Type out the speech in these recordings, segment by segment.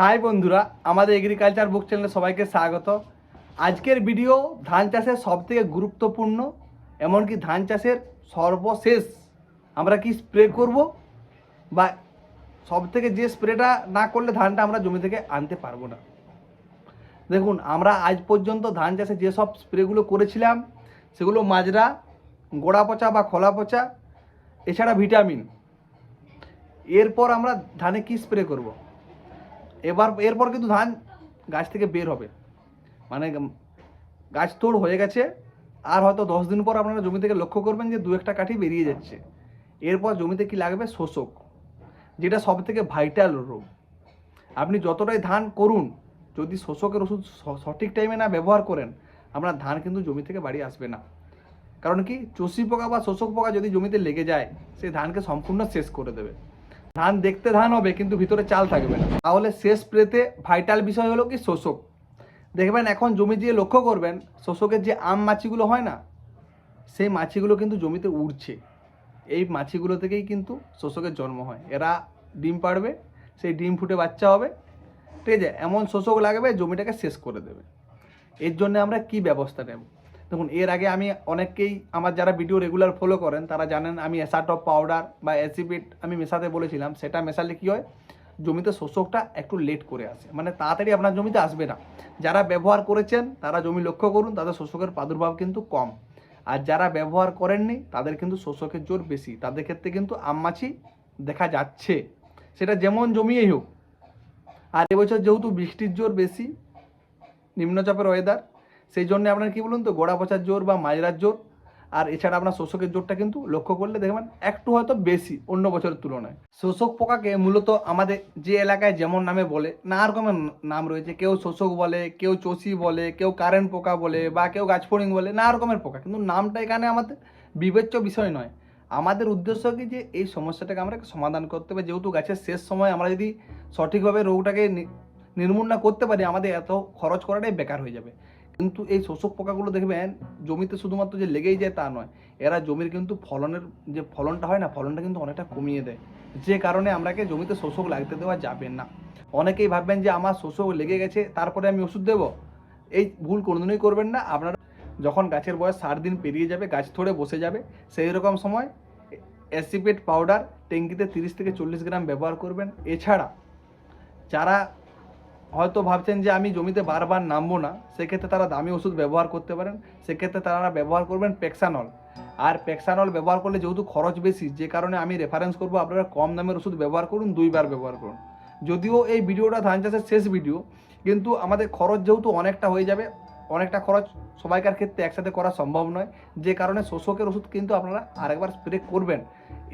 High বন্ধুরা, আমাদের agriculture বুক চ্যানেলে সবাইকে স্বাগত। আজকের ভিডিও ধান চাষের সবথেকে গুরুত্বপূর্ণ, এমনকি ধান চাষের সর্বশেষ। আমরা কি স্প্রে করব? বা সবথেকে যে স্প্রেটা না করলে ধানটা আমরা জমি থেকে আনতে পারব না। দেখুন, আমরা আজ পর্যন্ত ধান চাষে যেসব স্প্রেগুলো করেছিলাম, সেগুলো মাজরা, গোড়া পচা বা খোলা পচা, এছাড়া ভিটামিন এরপর আমরা ধানে কি স্প্রে করব। এবার, এরপর কিন্তু ধান গাছ থেকে বের হবে। মানে গাছ তোড় হয়ে গেছে। আর হয়তো দশ দিন পর আপনারা জমি থেকে লক্ষ্য করবেন যে দু একটা কাঠি বেরিয়ে যাচ্ছে। এরপর জমিতে কি লাগবে? শোষক, যেটা সব থেকে ভাইটাল রোগ। আপনি যতটাই ধান করুন, যদি শোষকের ওষুধ স- সঠিক টাইমে না ব্যবহার করেন, আপনার ধান কিন্তু জমি থেকে বাড়ি আসবে না। কারণ কি? চষি পোকা বা শোষক পোকা যদি জমিতে লেগে যায় সেই ধানকে সম্পূর্ণ শেষ করে দেবে। ধান দেখতে ধান হবে, কিন্তু ভিতরে চাল থাকবে না। তাহলে শেষ স্প্রেতে ভাইটাল বিষয় হলো কি শোষক? দেখবেন এখন জমি দিয়ে লক্ষ্য করবেন, শোষকের যে আম মাছিগুলো হয় না, সেই মাছিগুলো কিন্তু জমিতে উড়ছে। এই মাছিগুলো থেকেই কিন্তু শোষকের জন্ম হয়। এরা ডিম পাড়বে, সেই ডিম ফুটে বাচ্চা হবে, ঠিক আছে? এমন শোষক লাগবে, জমিটাকে শেষ করে দেবে। এর জন্য আমরা কি ব্যবস্থা নেব? দেখুন, এর আগে আমি অনেককেই, আমার যারা ভিডিও রেগুলার ফলো করেন, তারা জানেন আমি এসাটপ পাউডার বা অ্যাসিপিট আমি মেশাতে বলেছিলাম, সেটা মেশালে কি হয়? জমিতে শোষকটা একটু লেট করে আসে। মানে তাড়াতাড়ি আপনার জমিতে আসবে না। যারা ব্যবহার করেছেন, তারা জমি লক্ষ্য করুন, তাদের শোষকের প্রাদুর্ভাব কিন্তু কম। আর যারা ব্যবহার করেননি, তাদের কিন্তু শোষকের জোর বেশি। তাদের ক্ষেত্রে কিন্তু আমমাছি দেখা যাচ্ছে। সেটা যেমন জমিয়েই হোক। আর এবছর যেহেতু বৃষ্টির জোর বেশি, নিম্নচাপের ওয়েদার সেই জন্য আপনার কি বলুন তো, গোড়া পচার জোর বা মাজরার জোর। আর এছাড়া আপনার শোষকের জোরটা কিন্তু লক্ষ্য করলে দেখবেন একটু হয়তো বেশি অন্য বছরের তুলনায়। শোষক পোকাকে মূলত আমাদের যে এলাকায় যেমন নামে বলে, নানা রকমের নাম রয়েছে। কেউ শোষক বলে, কেউ চষি বলে, কেউ কারেন্ট পোকা বলে বা কেউ গাছফড়িং বলে, নানা রকমের পোকা। কিন্তু নামটা এখানে আমাদের বিবেচ্য বিষয় নয়। আমাদের উদ্দেশ্য কি যে এই সমস্যাটাকে আমরা সমাধান করতে হবে। যেহেতু গাছের শেষ সময় আমরা যদি সঠিকভাবে রোগটাকে নির্মূল না করতে পারি, আমাদের এত খরচ করাটাই বেকার হয়ে যাবে। কিন্তু এই শোষক পোকাগুলো দেখবেন, জমিতে শুধুমাত্র যে লেগেই যায় তা নয়, এরা জমির কিন্তু ফলনের যে ফলনটা হয় না, ফলনটা কিন্তু অনেকটা কমিয়ে দেয়। যে কারণে আমরাকে জমিতে শোষক লাগতে দেওয়া যাবে না। অনেকেই ভাববেন যে আমার শোষক লেগে গেছে, তারপরে আমি ওষুধ দেবো। এই ভুল কোনোদিনই করবেন না। আপনারা যখন গাছের বয়স ষাট দিন পেরিয়ে যাবে, গাছ থরে বসে যাবে, সেই রকম সময় অ্যাসিপেট পাউডার ট্যাঙ্কিতে তিরিশ থেকে চল্লিশ গ্রাম ব্যবহার করবেন। এছাড়া যারা হয়তো ভাবছেন যে আমি জমিতে বারবার নামবো না, সেক্ষেত্রে তারা দামি ওষুধ ব্যবহার করতে পারেন, সেক্ষেত্রে তারা ব্যবহার করবেন পেক্সানল আর পেক্সানল ব্যবহার করলে যেহেতু খরচ বেশি, যে কারণে আমি রেফারেন্স করব, আপনারা কম দামের ওষুধ ব্যবহার করুন, দুইবার ব্যবহার করুন। যদিও এই ভিডিওটা ধান চাষের শেষ ভিডিও, কিন্তু আমাদের খরচ যেহেতু অনেকটা হয়ে যাবে, অনেকটা খরচ সবাইকার ক্ষেত্রে একসাথে করা সম্ভব নয়, যে কারণে শোষকের ওষুধ কিন্তু আপনারা আরেকবার স্প্রে করবেন।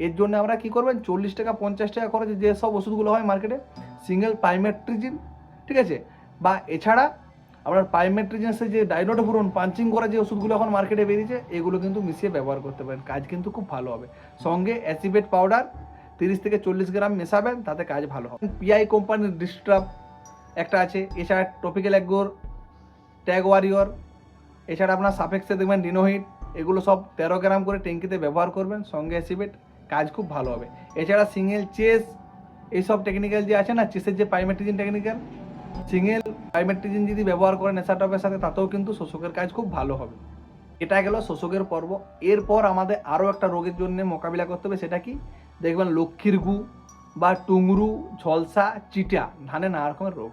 এর জন্য আমরা কি করবেন, চল্লিশ টাকা, পঞ্চাশ টাকা খরচে যেসব ওষুধগুলো হয় মার্কেটে সিঙ্গেল পাইমেট্রিজিন ঠিক আছে? বা এছাড়া আপনার পাইমেট্রিজেন্সের যে ডাইনোটোফুরন পাঞ্চিং করা যে ওষুধগুলো এখন মার্কেটে বেরিয়েছে, এগুলো কিন্তু মিশিয়ে ব্যবহার করতে পারেন। কাজ কিন্তু খুব ভালো হবে। সঙ্গে অ্যাসিবেট পাউডার তিরিশ থেকে চল্লিশ গ্রাম মেশাবেন, তাতে কাজ ভালো হবে। পিআই কোম্পানির ডিস্ট্রাপ একটা আছে, এছাড়া টপিক্যাল একগোর ট্যাগ ওয়ারিয়র এছাড়া আপনার সাপেক্সে দেখবেন ডিনোহিট এগুলো সব তেরো গ্রাম করে ট্যাঙ্কিতে ব্যবহার করবেন, সঙ্গে অ্যাসিবেট কাজ খুব ভালো হবে। এছাড়া সিঙ্গেল চেস এইসব টেকনিক্যাল যে আছে না চেসের যে পাইমেট্রিজিন টেকনিক্যাল সিঙ্গেল পাইমেট্রিজিন যদি ব্যবহার করেন এসাটপের সাথে, তাতেও কিন্তু শোষকের কাজ খুব ভালো হবে। এটা গেল শোষকের পর্ব। এরপর আমাদের আরও একটা রোগের জন্য মোকাবিলা করতে হবে, সেটা কি? দেখবেন লক্ষ্মীর গু বা টুংরু, ঝলসা, চিটা, ধানে নানা রকমের রোগ।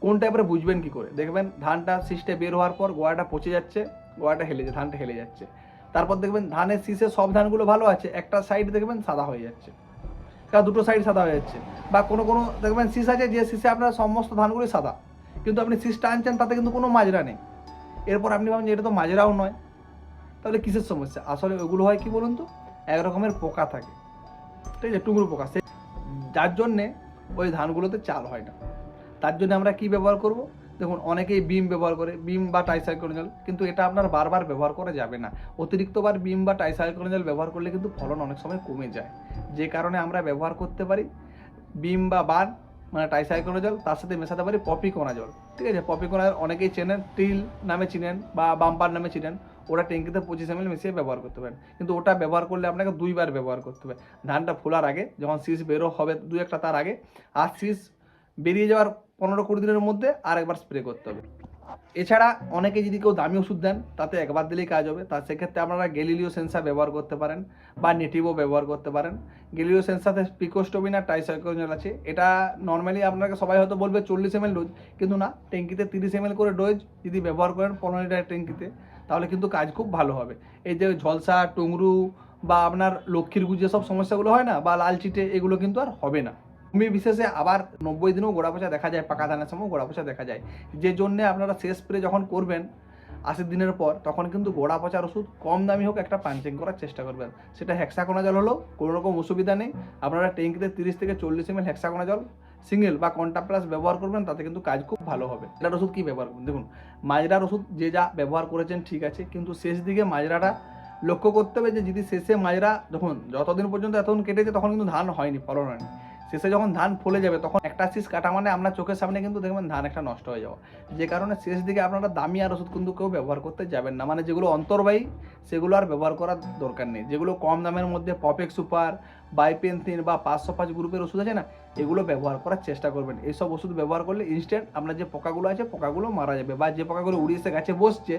কোন টাইপের বুঝবেন কি করে? দেখবেন ধানটা শীষটা বের হওয়ার পর গোয়াটা পচে যাচ্ছে, গোয়াটা হেলে যাচ্ছে ধানটা হেলে যাচ্ছে। তারপর দেখবেন ধানের শীষে সব ধানগুলো ভালো আছে, একটা সাইড দেখবেন সাদা হয়ে যাচ্ছে। কারণ দুটো সাইড সাদা হয়ে যাচ্ছে। বা কোনো কোনো, দেখবেন শীষ আছে, যে শীষে আপনার সমস্ত ধানগুলি সাদা। কিন্তু আপনি শীষটা আনছেন তাতে কিন্তু কোনো মাজরা নেই। এরপর আপনি ভাবেন যে এটা তো মাজরাও নয়। তাহলে কিসের সমস্যা? আসলে ওগুলো হয় কি বলুন তো? এক রকমের পোকা থাকে। ঠিক আছে, টুকরো পোকা। সে যার জন্যে ওই ধানগুলোতে চাল হয় না। তার জন্য আমরা কি ব্যবহার করব? দেখুন, অনেকেই বিম ব্যবহার করে বিম বা টাইসাইক্লোনিজাল কিন্তু এটা আপনার বারবার ব্যবহার করা যাবে না। অতিরিক্তবার বিম বা টাইসাইক্লোনিজাল ব্যবহার করলে কিন্তু ফলন অনেক সময় কমে যায়। যে কারণে আমরা ব্যবহার করতে পারি বিম বা বান মানে টাইসাইক্লোনিজাল তার সাথে মেশাতে পারি পপিকোনা জল ঠিক আছে? পপিকোনা জল অনেকেই চেনেন টিল নামে চিনেন বা বাম্পার নামে চিনেন, ওটা ট্যাঙ্কিতে পঁচিশ এম মিশিয়ে ব্যবহার করতে পারেন। কিন্তু ওটা ব্যবহার করলে আপনাকে দুইবার ব্যবহার করতে হবে। ধানটা ফোলার আগে, যখন শীষ বেরো হবে দু একটা তার আগে, আর শীষ বেরিয়ে যাওয়ার পনেরো কুড়ি দিনের মধ্যে আর একবার স্প্রে করতে হবে। এছাড়া অনেকে যদি কেউ দামি ওষুধ দেন, তাতে একবার দিলেই কাজ হবে। তা সেক্ষেত্রে আপনারা গেলিলিও সেন্সার ব্যবহার করতে পারেন বা নেটিভও ব্যবহার করতে পারেন। গেলিলিও সেন্সাতে পিকোস্টোবিন আর টাইসাইক্লোজল আছে। এটা নর্মালি আপনাকে সবাই হয়তো বলবে চল্লিশ এম ডোজ কিন্তু না, ট্যাঙ্কিতে তিরিশ এম করে ডোজ যদি ব্যবহার করেন পনেরো লিটার ট্যাঙ্কিতে, তাহলে কিন্তু কাজ খুব ভালো হবে। এই যে ঝলসা, টুংরু বা আপনার লক্ষ্মীর গু যেসব সমস্যাগুলো হয় না, বা লাল চিটে এগুলো কিন্তু আর হবে না। ভূমি বিশেষে আবার নব্বই দিনেও গোড়া পচা দেখা যায়, পাকা ধানের সময় গোড়া পচা দেখা যায়। যে জন্যে আপনারা শেষ স্প্রে যখন করবেন আশি দিনের পর, তখন কিন্তু গোড়া পচার ওষুধ কম দামি হোক একটা পাঞ্চিং করার চেষ্টা করবেন। সেটা হেক্সাকোনাজল হলো, কোনো রকম অসুবিধা নেই। আপনারা ট্যাঙ্কিতে তিরিশ থেকে চল্লিশ এম এল হেক্সাকোনাজল সিঙ্গেল বা কন্টা প্লাস ব্যবহার করবেন, তাতে কিন্তু কাজ খুব ভালো হবে। এটার ওষুধ কী ব্যবহার করবেন? দেখুন মাজরার ওষুধ যে যা ব্যবহার করেছেন ঠিক আছে, কিন্তু শেষ দিকে মাজরাটা লক্ষ্য করতে হবে যে যদি শেষে মাজরা যখন যতদিন পর্যন্ত এতদিন কেটেছে, তখন কিন্তু ধান হয়নি, ফলন হয়নি। শেষে যখন ধান ফলে যাবে, তখন একটা শীষ কাটা মানে আপনার চোখের সামনে কিন্তু দেখবেন ধান একটা নষ্ট হয়ে যাওয়া যে কারণে শেষ দিকে আপনারা দামি আর ওষুধ কিন্তু কেউ ব্যবহার করতে যাবেন না। মানে যেগুলো অন্তর্বাহী, সেগুলো আর ব্যবহার করার দরকার নেই। যেগুলো কম দামের মধ্যে পপেক সুপার বাইপেন্থিন বা পাঁচশো পাঁচ গ্রুপের ওষুধ আছে না, এগুলো ব্যবহার করার চেষ্টা করবেন। এইসব ওষুধ ব্যবহার করলে ইনস্ট্যান্ট আপনার যে পোকাগুলো আছে, পোকাগুলো মারা যাবে বা যে পোকাগুলো উড়িয়ে এসে গাছে বসছে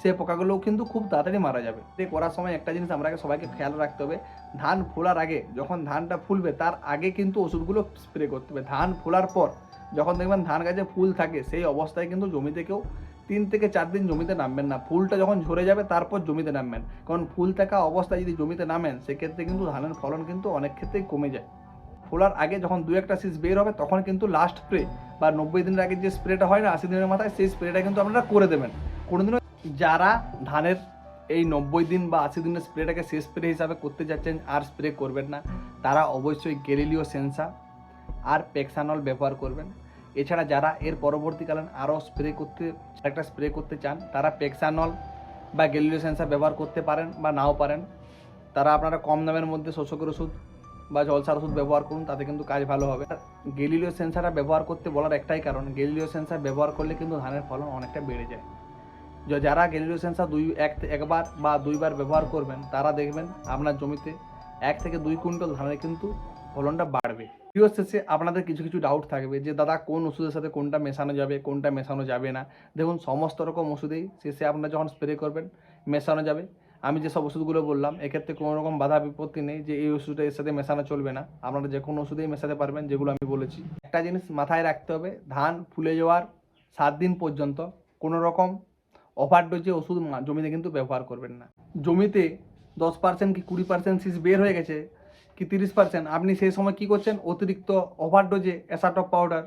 সেই পোকাগুলোও কিন্তু খুব তাড়াতাড়ি মারা যাবে। এ করার সময় একটা জিনিস আমরা সবাইকে খেয়াল রাখতে হবে, ধান ফোলার আগে যখন ধানটা ফুলবে তার আগে কিন্তু ওষুধগুলো স্প্রে করতে হবে। ধান ফোলার পর যখন দেখবেন ধান গাছে ফুল থাকে, সেই অবস্থায় কিন্তু জমিতে কেউ তিন থেকে চার দিন জমিতে নামবেন না। ফুলটা যখন ঝরে যাবে তারপর জমিতে নামবেন। কারণ ফুল থাকা অবস্থায় যদি জমিতে নামেন, সেক্ষেত্রে কিন্তু ধানের ফলন কিন্তু অনেক ক্ষেত্রেই কমে যায়। ফোলার আগে যখন দু একটা শীষ বের হবে, তখন কিন্তু লাস্ট স্প্রে বা নব্বই দিনের আগে যে স্প্রেটা হয় না, আশি দিনের মাথায় সেই স্প্রেটা কিন্তু আপনারা করে দেবেন। কোনোদিনও যারা ধানের এই নব্বই দিন বা আশি দিনের স্প্রেটাকে শেষ স্প্রে হিসাবে করতে যাচ্ছেন আর স্প্রে করবেন না, তারা অবশ্যই গেলিলিও সেন্সা আর পেক্সানল ব্যবহার করবেন। এছাড়া যারা এর পরবর্তীকালীন আরও স্প্রে করতে, একটা স্প্রে করতে চান, তারা পেক্সানল বা গেলিলিও সেন্সার ব্যবহার করতে পারেন বা নাও পারেন। তারা আপনারা কম দামের মধ্যে শোষকের ওষুধ বা জলসার ওষুধ ব্যবহার করুন, তাতে কিন্তু কাজ ভালো হবে। গেলিলিও সেন্সারটা ব্যবহার করতে বলার একটাই কারণ গেলিলিও সেন্সার ব্যবহার করলে কিন্তু ধানের ফলন অনেকটা বেড়ে যায়। যারা গেলিলিও সেন্সার দুই, এক একবার বা দুইবার ব্যবহার করবেন, তারা দেখবেন আপনার জমিতে এক থেকে দুই কুইন্টাল ধানের কিন্তু ফলনটা বাড়বে। ভিডিও শেষে আপনাদের কিছু কিছু ডাউট থাকবে যে, দাদা, কোন ওষুধের সাথে কোনটা মেশানো যাবে, কোনটা মেশানো যাবে না? দেখুন, সমস্ত রকম ওষুধেই শেষে আপনারা যখন স্প্রে করবেন, মেশানো যাবে। আমি যেসব ওষুধগুলো বললাম, এক্ষেত্রে কোনো রকম বাধা বিপত্তি নেই যে, এই ওষুধটা এর সাথে মেশানো চলবে না। আপনারা যে কোনো ওষুধেই মেশাতে পারবেন, যেগুলো আমি বলেছি। একটা জিনিস মাথায় রাখতে হবে, ধান ফুলে যাওয়ার সাত দিন পর্যন্ত কোনো রকম ওভারডোজে ওষুধ জমিতে কিন্তু ব্যবহার করবেন না। জমিতে দশ পার্সেন্ট কি কুড়ি পার্সেন্ট শীষ বের হয়ে গেছে, কি তিরিশ পার্সেন্ট আপনি সেই সময় কি করছেন? অতিরিক্ত ওভারডোজে অ্যাসাটপ পাউডার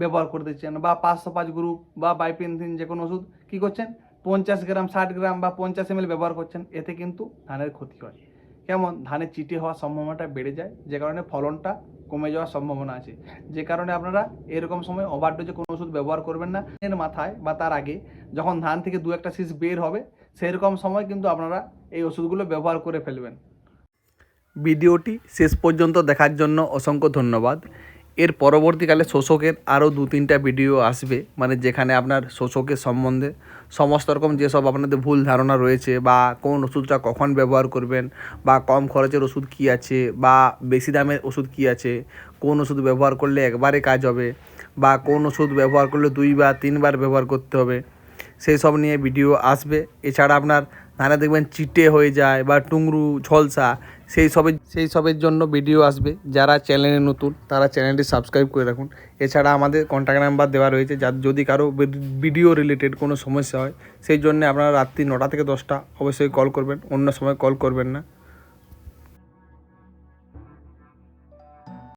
ব্যবহার করে দিচ্ছেন বা পাঁচশো পাঁচ গ্রুপ বা বাইপেনথিন যে কোনো ওষুধ, কী করছেন? পঞ্চাশ গ্রাম, ষাট গ্রাম বা পঞ্চাশ এম ব্যবহার করছেন, এতে কিন্তু ধানের ক্ষতি হয়। কেমন? ধানের চিটে হওয়ার সম্ভাবনাটা বেড়ে যায়, যে কারণে ফলনটা কমে যাওয়ার সম্ভাবনা আছে। যে কারণে আপনারা এরকম সময় ওভারডোজে কোনো ওষুধ ব্যবহার করবেন না। এর মাথায় বা তার আগে যখন ধান থেকে দু একটা শীষ বের হবে, সেরকম সময় কিন্তু আপনারা এই ওষুধগুলো ব্যবহার করে ফেলবেন। ভিডিওটি শেষ পর্যন্ত দেখার জন্য অসংখ্য ধন্যবাদ। এর পরবর্তীকালে শোষকের আরও দু তিনটা ভিডিও আসবে মানে যেখানে আপনার শোষকের সম্বন্ধে সমস্ত রকম যেসব আপনাদের ভুল ধারণা রয়েছে বা কোন ওষুধটা কখন ব্যবহার করবেন বা কম খরচের ওষুধ কী আছে বা বেশি দামের ওষুধ কী আছে, কোন ওষুধ ব্যবহার করলে একবারে কাজ হবে বা কোন ওষুধ ব্যবহার করলে দুইবার তিনবার ব্যবহার করতে হবে, সেই সব নিয়ে ভিডিও আসবে। এছাড়া আপনার ধানে দেখবেন চিটে হয়ে যায় বা টুংরু ঝলসা সেই সবের সেই সবের জন্য ভিডিও আসবে। যারা চ্যানেলে নতুন, তারা চ্যানেলটি সাবস্ক্রাইব করে রাখুন। এছাড়া আমাদের কন্ট্যাক্ট নাম্বার দেওয়া রয়েছে, যার, যদি কারও ভিডিও রিলেটেড কোনো সমস্যা হয়, সেই জন্য আপনারা রাত্রি নটা থেকে দশটা অবশ্যই কল করবেন, অন্য সময় কল করবেন না।